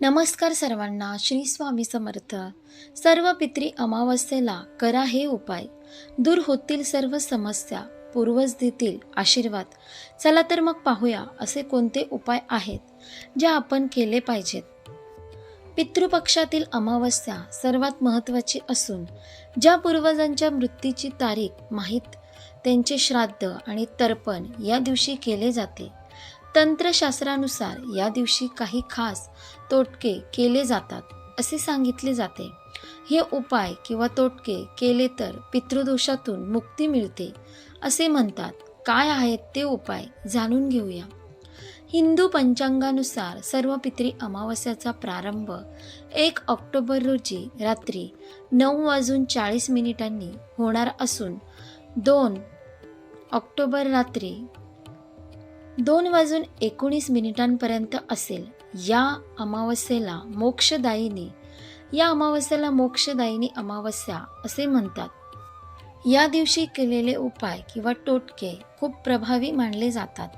नमस्कार सर्वांना श्री स्वामी समर्थ. सर्व पित्री अमावस्येला करा हे उपाय. दूर होतील सर्व समस्या पूर्वज देतील आशीर्वाद. चला तर मग पाहूया असे कोणते उपाय आहेत जे आपण केले पाहिजेत. पितृपक्षातील अमावस्या सर्वात महत्त्वाची असून ज्या पूर्वजांच्या मृत्यूची तारीख माहीत त्यांचे श्राद्ध आणि तर्पण या दिवशी केले जाते. तंत्रशास्त्रानुसार या दिवशी काही खास तोटके केले जातात असे सांगितले जाते. हे उपाय किंवा तोटके केले तर पितृदोषातून मुक्ती मिळते असे म्हणतात. काय आहेत ते उपाय जाणून घेऊया. हिंदू पंचांगानुसार सर्व पितरी अमावस्याचा प्रारंभ एक ऑक्टोबर रोजी रात्री नऊ वाजून चाळीस मिनिटांनी होणार असून दोन ऑक्टोबर रात्री दोन वाजून एकोणीस मिनिटांपर्यंत असेल. या अमावस्येला मोक्षदायिनी या अमावस्येला मोक्षदायिनी अमावस्या असे म्हणतात. या दिवशी केलेले उपाय किंवा टोटके खूप प्रभावी मानले जातात.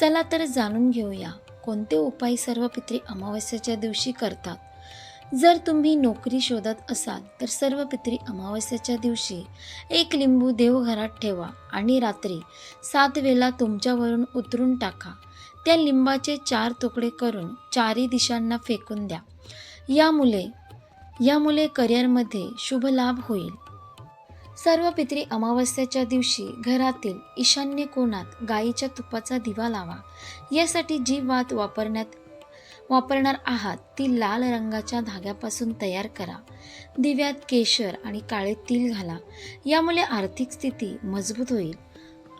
चला तर जाणून घेऊया कोणते उपाय सर्व पित्री अमावस्येच्या दिवशी करतात. जर तुम्ही नोकरी शोधत असाल तर सर्व पित्री अमावस्याच्या दिवशी एक लिंबू देवघरात ठेवा आणि रात्री सात वेळा तुमच्यावरून उतरून टाका. त्या लिंबाचे चार तुकडे करून चारी दिशांना फेकून द्या. यामुळे यामुळे करिअरमध्ये शुभ लाभ होईल. सर्व पित्री अमावस्याच्या दिवशी घरातील ईशान्य कोणात गाईच्या तुपाचा दिवा लावा. यासाठी जी वात वापरण्यात वापरणार आहात ती लाल रंगाच्या धाग्यापासून तयार करा. दिव्यात केशर आणि काळे तिल घाला. यामुळे आर्थिक स्थिती मजबूत होईल.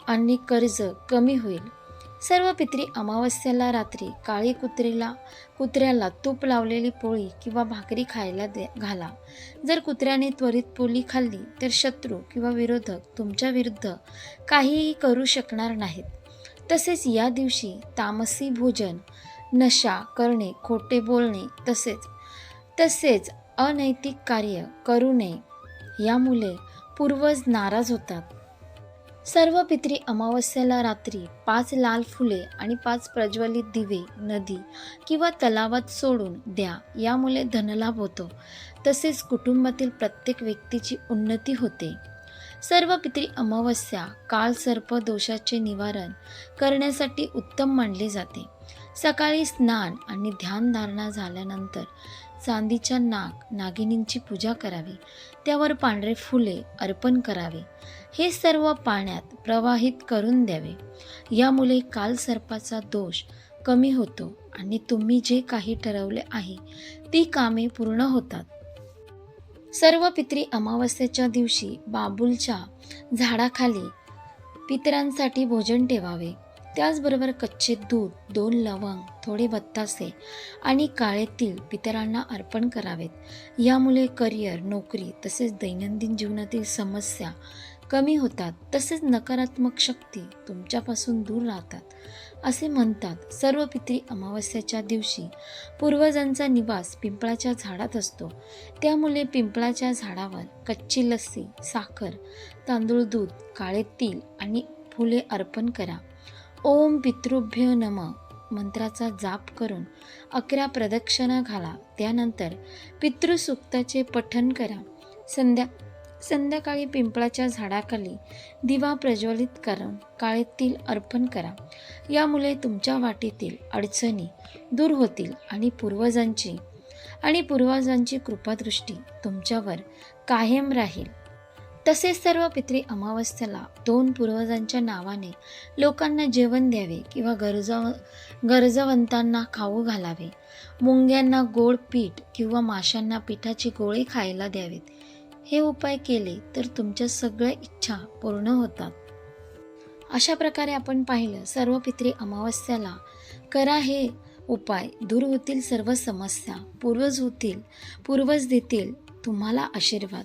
आणि कर्ज कमी होईल. सर्व पित्री अमावस्याला रात्री काळी कुत्रीला कुत्र्याला तूप लावलेली पोळी किंवा भाकरी खायला दे घाला. जर कुत्र्याने त्वरित पोळी खाल्ली तर शत्रू किंवा विरोधक तुमच्या विरुद्ध काहीही करू शकणार नाहीत. तसेच या दिवशी तामसी भोजन नशा करणे खोटे बोलणे तसेच तसेच अनैतिक कार्य करू नये यामुळे पूर्वज नाराज होतात. सर्व पित्री अमावस्याला रात्री पाच लाल फुले आणि पाच प्रज्वलित दिवे नदी किंवा तलावात सोडून द्या यामुळे धनलाभ होतो. तसेच कुटुंबातील प्रत्येक व्यक्तीची उन्नती होते. सर्व पित्री अमावस्या काल सर्प दोषाचे निवारण करण्यासाठी उत्तम मानले जाते. सकाळी स्नान आणि ध्यानधारणा झाल्यानंतर चांदीच्या नाग नागिनींची पूजा करावी. त्यावर पांढरे फुले अर्पण करावे. हे सर्व पाण्यात प्रवाहित करून द्यावे. यामुळे काल सर्पाचा दोष कमी होतो आणि तुम्ही जे काही ठरवले आहे ती कामे पूर्ण होतात. सर्व पित्री अमावस्येच्या दिवशी बाबूलच्या झाडाखाली पितरांसाठी भोजन ठेवावे. त्याचबरोबर कच्चे दूध दोन लवंग थोडे बत्तासे आणि काळे तीळ पितरांना अर्पण करावेत. यामुळे करिअर नोकरी तसेच दैनंदिन जीवनातील समस्या कमी होतात. तसेच नकारात्मक शक्ती तुमच्यापासून दूर राहतात. असे म्हणतात सर्व पितरी अमावस्याच्या दिवशी पूर्वजांचा निवास पिंपळाच्या झाडात असतो. त्यामुळे पिंपळाच्या झाडावर कच्ची लस्सी साखर तांदूळ दूध काळे तीळ आणि फुले अर्पण करा. ओम पितृभ्य नम. मंत्राचा जाप करून अकरा प्रदक्षिणा घाला. त्यानंतर पितृसूक्ताचे पठण करा. संध्या संध्याकाळी पिंपळाच्या झाडाखाली दिवा प्रज्वलित करून काळेतील अर्पण करा. यामुळे तुमच्या वाटेतील अडचणी दूर होतील आणि पूर्वजांची आणि पूर्वजांची कृपादृष्टी तुमच्यावर कायम राहील. तसेच सर्व पित्री अमावस्येला दोन पूर्वजांच्या नावाने लोकांना जेवण द्यावे किंवा गरजा गरजवंतांना खाऊ घालावे. मुंग्यांना गोड पीठ किंवा माशांना पिठाची गोळे खायला द्यावेत. हे उपाय केले तर तुमच्या सगळ्या इच्छा पूर्ण होतात. अशा प्रकारे आपण पाहिलं सर्व पित्री अमावस्याला करा हे उपाय दूर होतील सर्व समस्या पूर्वज होतील पूर्वज देतील तुम्हाला आशीर्वाद.